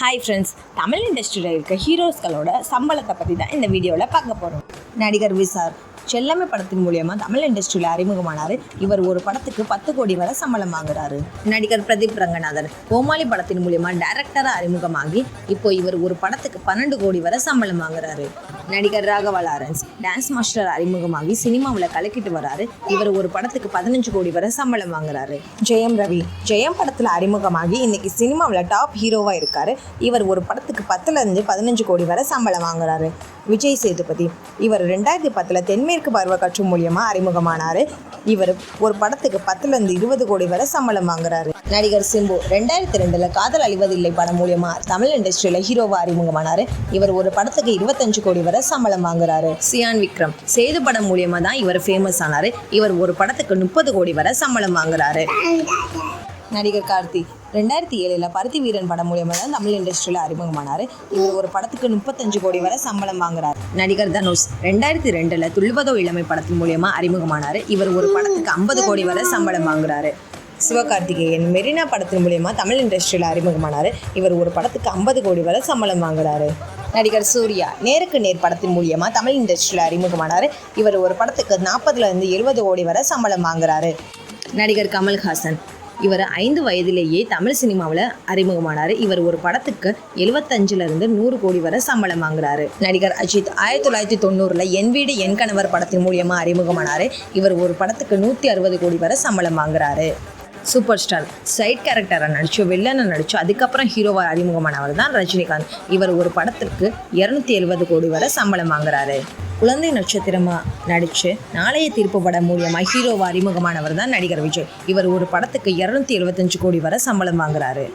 Hi friends Tamil இண்டஸ்ட்ரியில் இருக்க ஹீரோஸ்களோட சம்பளத்தை பற்றி தான் இந்த வீடியோவில் பார்க்க போகிறோம் நடிகர் விசார் செல்லமை படத்தின் மூலியமாக தமிழ் இண்டஸ்ட்ரியில் அறிமுகமானார். இவர் ஒரு படத்துக்கு பத்து கோடி வரை சம்பளம் வாங்குறாரு. நடிகர் பிரதீப் ரங்கநாதன் கோமாளி படத்தின் மூலியமாக டைரக்டராக அறிமுகமாகி இப்போ இவர் ஒரு படத்துக்கு பன்னெண்டு கோடி வரை சம்பளம் வாங்குறாரு. நடிகர் ராகவா லாரன்ஸ் டான்ஸ் மாஸ்டர் அறிமுகமாகி சினிமாவில் கலக்கிட்டு வராரு. இவர் ஒரு படத்துக்கு பதினஞ்சு கோடி வரை சம்பளம் வாங்குறாரு. ஜெயம் ரவி ஜெயம் படத்தில் அறிமுகமாகி இன்னைக்கு சினிமாவில் டாப் ஹீரோவாக இருக்காரு. இவர் ஒரு படத்துக்கு பத்துலேருந்து பதினஞ்சு கோடி வரை சம்பளம் வாங்குறாரு. விஜய் சேதுபதி இவர் ரெண்டாயிரத்தி பத்தில் தென்மேற்கு பருவக்காற்று மூலியமாக அறிமுகமானார். இவர் ஒரு படத்துக்கு பத்துலேருந்து இருபது கோடி வரை சம்பளம் வாங்குறாரு. நடிகர் சிம்பு ரெண்டாயிரத்தி ரெண்டில் காதல் அழிவதில்லை படம் மூலியமாக தமிழ் இண்டஸ்ட்ரியில் ஹீரோவாக அறிமுகமானார். இவர் ஒரு படத்துக்கு இருபத்தஞ்சு கோடி வரை சம்பளம் வாங்குறாரு. சியான் விக்ரம். சேது படம் மூலியமா தான் இவர் ஃபேமஸ் ஆனார். இவர் ஒரு படத்துக்கு முப்பது கோடி வரை சம்பளம் வாங்குறாரு. நடிகர் கார்த்தி ரெண்டாயிரத்தி ஏழில் பருத்தி வீரன் படம் மூலியமாக தான் தமிழ் இண்டஸ்ட்ரியில் அறிமுகமானார். இவர் ஒரு படத்துக்கு முப்பத்தஞ்சு கோடி வரை சம்பளம் வாங்குறார். நடிகர் தனுஷ் ரெண்டாயிரத்தி ரெண்டில் துள்வதோ இளமை படத்தின் மூலியமாக அறிமுகமானார். இவர் ஒரு படத்துக்கு ஐம்பது கோடி வரை சம்பளம் வாங்குறாரு. சிவகார்த்திகேயன் மெரினா படத்தின் மூலியமாக தமிழ் இண்டஸ்ட்ரியில் அறிமுகமானார். இவர் ஒரு படத்துக்கு ஐம்பது கோடி வரை சம்பளம் வாங்குறாரு. நடிகர் சூர்யா நேருக்கு நேர் படத்தின் மூலியமாக தமிழ் இண்டஸ்ட்ரியில் அறிமுகமானார். இவர் ஒரு படத்துக்கு நாற்பதுலேருந்து எழுபது கோடி வரை சம்பளம் வாங்குறாரு. நடிகர் கமல்ஹாசன் இவர் ஐந்து வயதிலேயே தமிழ் சினிமாவில் அறிமுகமானார். இவர் ஒரு படத்துக்கு எழுபத்தஞ்சுலிருந்து நூறு கோடி வரை சம்பளம் வாங்குறாரு. நடிகர் அஜித் ஆயிரத்தி தொள்ளாயிரத்தி தொண்ணூறில் என் வீடு என் கணவர் படத்தின் மூலியமாக அறிமுகமானார். இவர் ஒரு படத்துக்கு நூற்றி அறுபது கோடி வரை சம்பளம் வாங்குறாரு. Super star. சைட் கேரக்டரை நடிச்சு வில்லனை நடிச்சு அதுக்கப்புறம் ஹீரோவாக அறிமுகமானவர் தான் ரஜினிகாந்த். இவர் ஒரு படத்திற்கு இரநூத்தி எழுபது கோடி வரை சம்பளம் வாங்குறாரு. குழந்தை நட்சத்திரமாக நடித்து நாளைய தீர்ப்பு படம் மூலியமாக ஹீரோவாக அறிமுகமானவர் தான் நடிகர் விஜய். இவர் ஒரு படத்துக்கு இரநூத்தி எழுபத்தஞ்சு கோடி வரை சம்பளம் வாங்குறாரு.